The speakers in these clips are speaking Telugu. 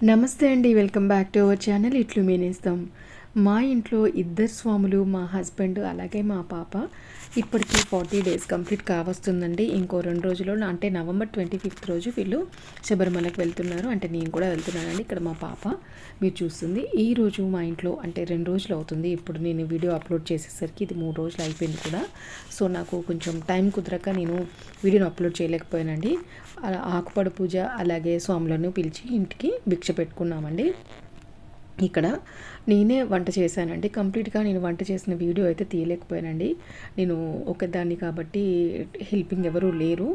నమస్తే అండి welcome back to our channel ఇట్లు మేనేస్తాం మా ఇంట్లో ఇద్దరు స్వాములు మా హస్బెండ్ అలాగే మా పాప ఇప్పటికీ ఫార్టీ డేస్ కంప్లీట్ కావస్తుందండి. ఇంకో రెండు రోజుల్లో అంటే నవంబర్ ట్వంటీ ఫిఫ్త్ రోజు వీళ్ళు శబరిమలకి వెళ్తున్నారు. అంటే నేను కూడా వెళ్తున్నానండి. ఇక్కడ మా పాప మీరు చూస్తుంది. ఈ రోజు మా ఇంట్లో అంటే రెండు రోజులు అవుతుంది. ఇప్పుడు నేను వీడియో అప్లోడ్ చేసేసరికి ఇది మూడు రోజులు అయిపోయింది కూడా. సో నాకు కొంచెం టైం కుదరక నేను వీడియోని అప్లోడ్ చేయలేకపోయానండి. అలా ఆకుపడ పూజ అలాగే స్వాములను పిలిచి ఇంటికి భిక్ష పెట్టుకున్నామండి. ఇక్కడ నేనే వంట చేశానండి. కంప్లీట్గా నేను వంట చేసిన వీడియో అయితే తీయలేకపోయానండి. నేను ఒకదాన్ని కాబట్టి హెల్పింగ్ ఎవరూ లేరు.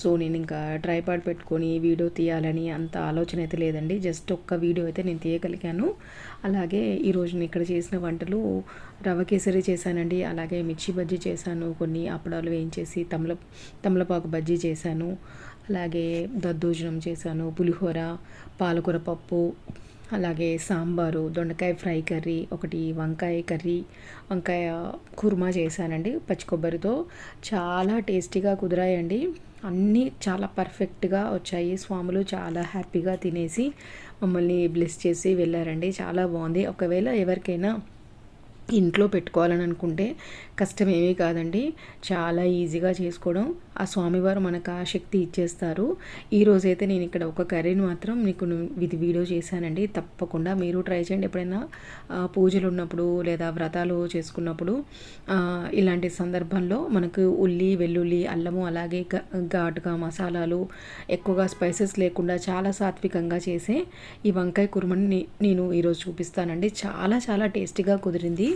సో నేను ఇంకా ట్రైపాడ్ పెట్టుకొని వీడియో తీయాలని అంత ఆలోచన అయితే లేదండి. జస్ట్ ఒక్క వీడియో అయితే నేను తీయగలిగాను. అలాగే ఈరోజు నేను ఇక్కడ చేసిన వంటలు రవ కేసరి చేశానండి. అలాగే మిర్చి బజ్జీ చేశాను. కొన్ని అప్పడాలు వేయించేసి తమల తమలపాకు బజ్జీ చేశాను. అలాగే దద్దోజనం చేశాను. పులిహోర పాలకూర పప్పు అలాగే సాంబారు దొండకాయ ఫ్రై కర్రీ ఒకటి వంకాయ కర్రీ వంకాయ కుర్మా చేశానండి. పచ్చి కొబ్బరితో చాలా టేస్టీగా కుదిరాయండి. అన్నీ చాలా పర్ఫెక్ట్గా వచ్చాయి. స్వాములు చాలా హ్యాపీగా తినేసి మమ్మల్ని బ్లెస్ చేసి వెళ్ళారండి. చాలా బాగుంది. ఒకవేళ ఎవరికైనా ఇంట్లో పెట్టుకోవాలని అనుకుంటే కష్టం ఏమీ కాదండి. చాలా ఈజీగా చేసుకోవడం. ఆ స్వామివారు మనకు ఆ శక్తి ఇచ్చేస్తారు. ఈరోజైతే నేను ఇక్కడ ఒక కర్రీని మాత్రం మీకు ఇది వీడియో చేశానండి. తప్పకుండా మీరు ట్రై చేయండి ఎప్పుడైనా. పూజలు ఉన్నప్పుడు లేదా వ్రతాలు చేసుకున్నప్పుడు ఇలాంటి సందర్భంలో మనకు ఉల్లి వెల్లుల్లి అల్లము అలాగే ఘాటుగా మసాలాలు ఎక్కువగా స్పైసెస్ లేకుండా చాలా సాత్వికంగా చేసే ఈ వంకాయ కుర్మని నేను ఈరోజు చూపిస్తానండి. చాలా చాలా టేస్టీగా కుదిరింది.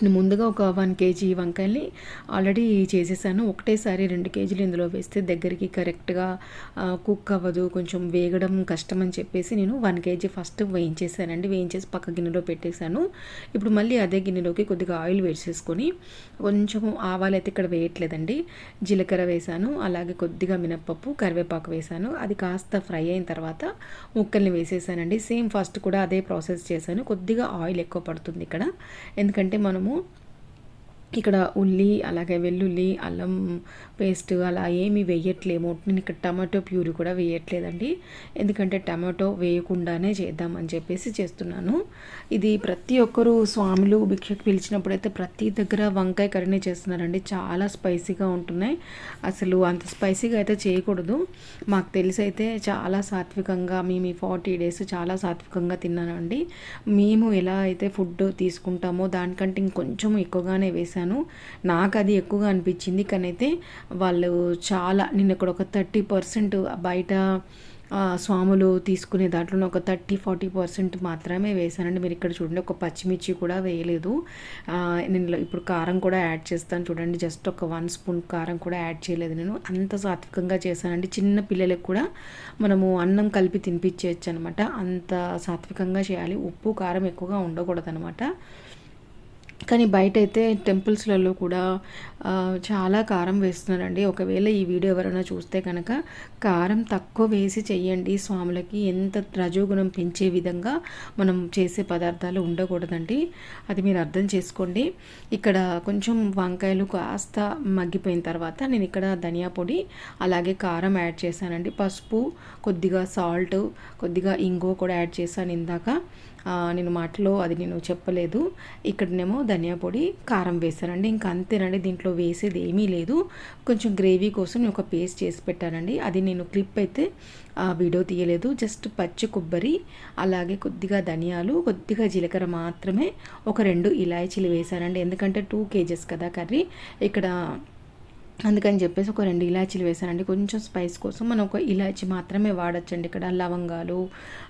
నేను ముందుగా ఒక వన్ కేజీ వంకాయల్ని ఆల్రెడీ చేసేసాను. ఒకటేసారి రెండు కేజీలు ఇందులో వేస్తే దగ్గరికి కరెక్ట్గా కుక్ అవ్వదు కొంచెం వేగడం కష్టం అని చెప్పేసి నేను వన్ కేజీ ఫస్ట్ వేయించేసానండి. వేయించేసి పక్క గిన్నెలో పెట్టేశాను. ఇప్పుడు మళ్ళీ అదే గిన్నెలోకి కొద్దిగా ఆయిల్ వేసేసుకొని కొంచెం ఆవాలు అయితే ఇక్కడ వేయట్లేదండి. జీలకర్ర వేసాను అలాగే కొద్దిగా మినప్పప్పు కరివేపాకు వేసాను. అది కాస్త ఫ్రై అయిన తర్వాత ముక్కల్ని వేసేసానండి. సేమ్ ఫస్ట్ కూడా అదే ప్రాసెస్ చేశాను. కొద్దిగా ఆయిల్ ఎక్కువ పడుతుంది ఇక్కడ. ఎందుకంటే మనము como ఇక్కడ ఉల్లి అలాగే వెల్లుల్లి అల్లం పేస్ట్ అలా ఏమీ వేయట్లేము నేను ఇక్కడ టమాటో ప్యూరీ కూడా వేయట్లేదండి ఎందుకంటే టమాటో వేయకుండానే చేద్దామని చెప్పేసి చేస్తున్నాను. ఇది ప్రతి ఒక్కరు స్వాములు భిక్షకు పిలిచినప్పుడు అయితే ప్రతి దగ్గర వంకాయ కర్రీనే చేస్తున్నారండి. చాలా స్పైసీగా ఉంటున్నాయి. అసలు అంత స్పైసీగా అయితే చేయకూడదు. మాకు తెలిసి అయితే చాలా సాత్వికంగా మేము ఈ ఫార్టీ డేస్ చాలా సాత్వికంగా తిన్నానండి. మేము ఎలా అయితే ఫుడ్ తీసుకుంటామో దానికంటే ఇంకొంచెం ఎక్కువగానే వేసాను చేశాను. నాకు అది ఎక్కువగా అనిపించింది. కానీ అయితే వాళ్ళు చాలా నేను ఇక్కడ ఒక థర్టీ పర్సెంట్ బయట స్వాములు తీసుకునే దాంట్లో ఒక థర్టీ ఫార్టీ పర్సెంట్ మాత్రమే వేసానండి మీరు ఇక్కడ చూడండి ఒక పచ్చిమిర్చి కూడా వేయలేదు. నేను ఇప్పుడు కారం కూడా యాడ్ చేస్తాను చూడండి. జస్ట్ ఒక వన్ స్పూన్ కారం కూడా యాడ్ చేయలేదు నేను. అంత సాత్వికంగా చేశానండి. చిన్న పిల్లలకు కూడా మనము అన్నం కలిపి తినిపించేయచ్చు అనమాట అంత సాత్వికంగా చేయాలి. ఉప్పు కారం ఎక్కువగా ఉండకూడదు అనమాట కానీ బయట అయితే టెంపుల్స్లలో కూడా చాలా కారం వేస్తున్నారండి. ఒకవేళ ఈ వీడియో ఎవరైనా చూస్తే కనుక కారం తక్కువ వేసి చేయండి స్వాములకి. ఎంత రజోగుణం పెంచే విధంగా మనం చేసే పదార్థాలు ఉండకూడదండి. అది మీరు అర్థం చేసుకోండి. ఇక్కడ కొంచెం వంకాయలు కాస్త మగ్గిపోయిన తర్వాత నేను ఇక్కడ ధనియా పొడి అలాగే కారం యాడ్ చేశానండి. పసుపు కొద్దిగా సాల్ట్ కొద్దిగా ఇంగో కూడా యాడ్ చేశాను ఇందాక. నేను మాటలో అది నేను చెప్పలేదు. ఇక్కడనేమో ధనియా పొడి కారం వేసానండి ఇంకా అంతేనండి దీంట్లో వేసేది ఏమీ లేదు. కొంచెం గ్రేవీ కోసం నేను ఒక పేస్ట్ చేసి పెట్టానండి. అది నేను క్లిప్ అయితే వీడియో తీయలేదు. జస్ట్ పచ్చి కొబ్బరి అలాగే కొద్దిగా ధనియాలు కొద్దిగా జీలకర్ర మాత్రమే ఒక రెండు ఇలాయచీలు వేసానండి ఎందుకంటే టూ కేజెస్ కదా కర్రీ. ఇక్కడ అందుకని చెప్పేసి ఒక రెండు ఇలాచీలు వేసానండి కొంచెం స్పైస్ కోసం మనం ఒక ఇలాచి మాత్రమే వాడచ్చండి ఇక్కడ. లవంగాలు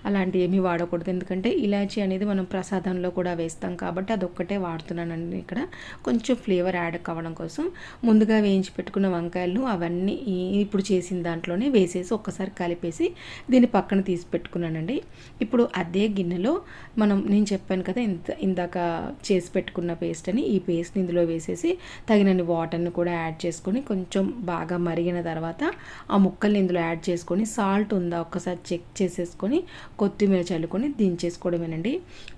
అలాంటివి ఏమీ వాడకూడదు. ఎందుకంటే ఇలాచి అనేది మనం ప్రసాదంలో కూడా వేస్తాం కాబట్టి అదొక్కటే వాడుతున్నానండి ఇక్కడ. కొంచెం ఫ్లేవర్ యాడ్ కావడం కోసం ముందుగా వేయించి పెట్టుకున్న వంకాయలు అవన్నీ ఇప్పుడు చేసిన దాంట్లోనే వేసేసి ఒక్కసారి కలిపేసి దీన్ని పక్కన తీసి పెట్టుకున్నానండి. ఇప్పుడు అదే గిన్నెలో మనం నేను చెప్పాను కదా ఇంత ఇందాక చేసి పెట్టుకున్న పేస్ట్ అని ఈ పేస్ట్ని ఇందులో వేసేసి తగినన్ని వాటర్ని కూడా యాడ్ చేసుకొని చేసుకొని కొంచెం బాగా మరిగిన తర్వాత ఆ ముక్కల్ని ఇందులో యాడ్ చేసుకొని సాల్ట్ ఉందా ఒక్కసారి చెక్ చేసేసుకొని కొత్తిమీర చల్లుకొని దించేసుకోవడమేనండి.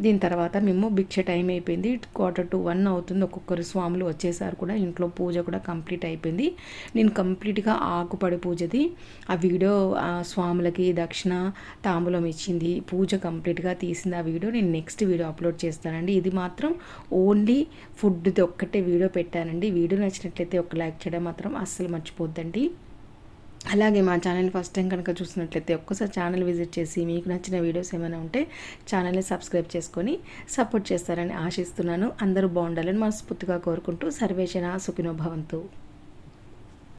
దీని తర్వాత మేము భిక్ష టైం అయిపోయింది. క్వార్టర్ టు వన్ అవుతుంది. ఒక్కొక్కరు స్వాములు వచ్చేసారు కూడా. ఇంట్లో పూజ కూడా కంప్లీట్ అయిపోయింది. నేను కంప్లీట్గా ఆకుపడి పూజది ఆ వీడియో స్వాములకి దక్షిణ తాంబూలం ఇచ్చింది. పూజ కంప్లీట్గా తీసింది ఆ వీడియో. నేను నెక్స్ట్ వీడియో అప్లోడ్ చేస్తానండి. ఇది మాత్రం ఓన్లీ ఫుడ్ది ఒక్కటే వీడియో పెట్టానండి. వీడియో నచ్చినట్లయితే ఒక లైక్ చేయడం మాత్రం అస్సలు మర్చిపోద్దండి. అలాగే మా ఛానల్ ఫస్ట్ టైం కనుక చూసినట్లయితే ఒక్కసారి ఛానల్ విజిట్ చేసి మీకు నచ్చిన వీడియోస్ ఏమైనా ఉంటే ఛానల్ని సబ్స్క్రైబ్ చేసుకొని సపోర్ట్ చేస్తారని ఆశిస్తున్నాను. అందరూ బాగుండాలని మనస్ఫూర్తిగా కోరుకుంటూ సర్వేషణ సుఖినోభవంతు